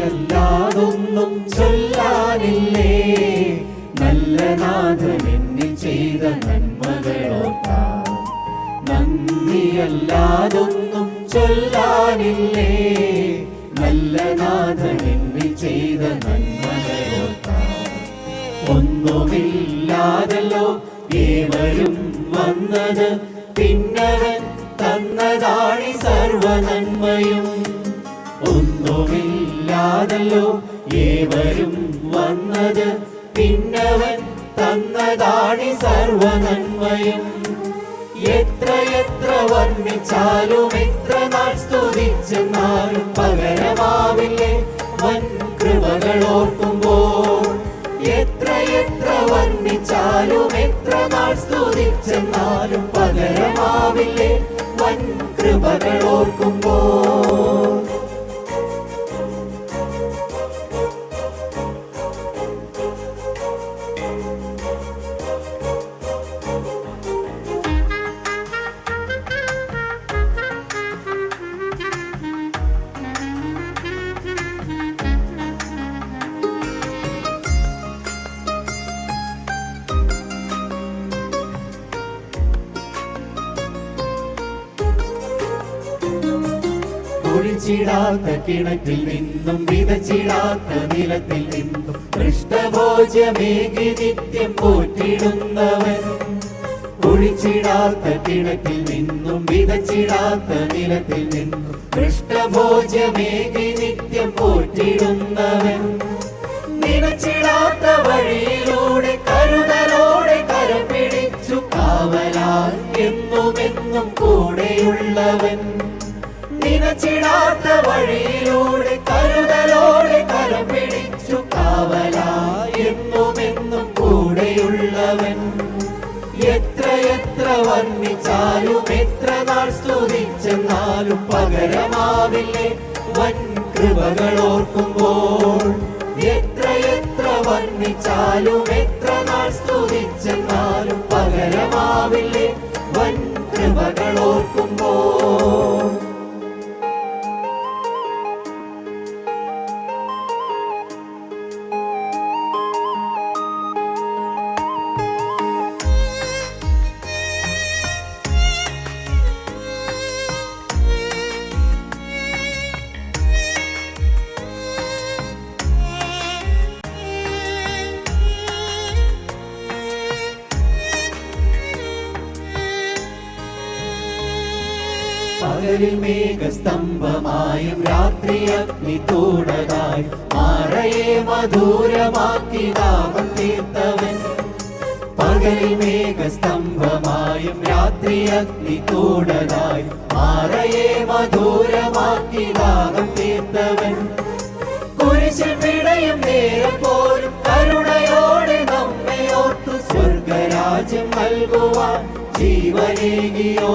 നന്ദിയല്ലാതൊന്നും ചൊല്ലാനില്ലേ? നല്ല നാഥൻ എന്നിൽ ചെയ്ത നന്ദിയല്ലാതൊന്നും ചൊല്ലാനില്ലേ? നല്ല നാഥൻ എന്നിൽ ചെയ്ത ഒന്നുമില്ലാതല്ലോ ഏവരും വന്നത്. പിന്നവൻ തന്നതാണി സർവ നന്മയും ഒന്നുമില്ലാതല്ലോ ഏവരും വന്നത് പിന്നവൻ തന്നതാണി സർവനന്മയും. എത്ര എത്ര വർണിച്ചാലും എത്ര നാൾ സ്തുതിച്ചെന്നാലും പകരമാവില്ലേ വൻ കൃപകളോർക്കുമ്പോൾ. എത്ര എത്ര വർണിച്ചാലും എത്ര നാൾ സ്തുതിച്ചെന്നാലും പകരമാവില്ലേ വൻ കൃപകൾ കുഴിച്ചിടാത്ത കിണറ്റിൽ നിന്നും വിതച്ചിടാത്ത നിലത്തിൽ നിന്നും കൃഷ്ണഭോജമേകി നിത്യം പോറ്റിടുന്നവൻ. കുഴിച്ചിടാത്ത കിണറ്റിൽ നിന്നും വിതച്ചിടാത്ത നിലത്തിൽ നിന്നും കൃഷ്ണഭോജമേകി നിത്യം പോറ്റിടുന്നവൻ. നിലച്ചിടാത്ത വഴിയിലൂടെ കരുതലോടെ കരപിടിച്ചു കാവലാൽ എന്നുമെന്നും കൂടെയുള്ളവൻ. നിനച്ചിടാത്ത വഴിയിലൂടെ കരുതലോടെ കരം പിടിച്ചു കാവലാൽ എന്നുമെന്നും കൂടെയുള്ളവൻ. എത്ര എത്ര വർണിച്ചാലും എത്ര നാൾ സ്തുതിച്ചെന്നാലും പകരമാവില്ലേ വൻ കൃപകളോർക്കുമ്പോൾ. എത്ര എത്ര വർണിച്ചാലും എത്ര നാൾ സ്തുതിച്ചെന്നാലും പകരമാവില്ലേ പകലിൽ മേഘസ്തംഭമായും രാത്രി അഗ്നി തൂടതായി മാറയെ മധുരമാക്കി ദാഹം തീർത്തവൻ. പകലിൽ മേഘസ്തംഭമായും രാത്രി അഗ്നി തൂടതായി മാറയെ മധുരമാക്കി ദാഹം തീർത്തവൻ. കുരിശിൽ നേരം പോലും കരുണയോടെ നമ്മെ ഓർത്തു സ്വർഗരാജ്യം നൽകുവാൻ ജീവനേകിയോ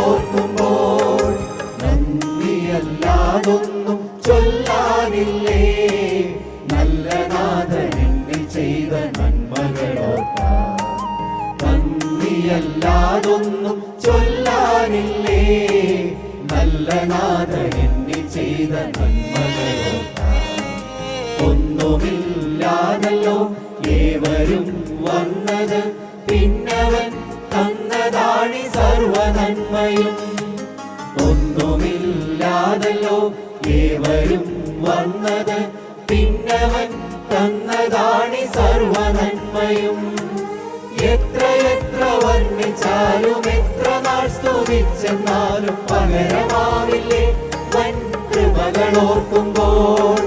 നന്ദിയല്ലാതൊന്നും ചൊല്ലാനില്ലേ? നല്ല നാഥൻ എന്നിൽ ചെയ്ത ഒന്നുമില്ലാതല്ലോ ഏവരും വന്നത്. പിന്നവൻ തന്നതാണി സർവനന്മയും. ഒന്നുമില്ലാതല്ലോ ഏവരും വന്നത്. പിന്നവൻ തന്നതാണി സർവ നന്മയും എത്ര എത്ര വർണിച്ചാലും എത്ര നാൾ സ്തുതിച്ചെന്നാലും പകരമാവില്ലേ? വൻ കൃപകൾ ഓർക്കുമ്പോൾ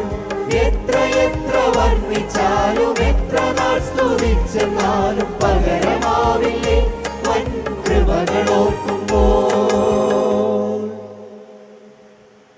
എത്ര എത്ര വർണിച്ചാലും എത്ര നാൾ സ്തുതിച്ചെന്നാലും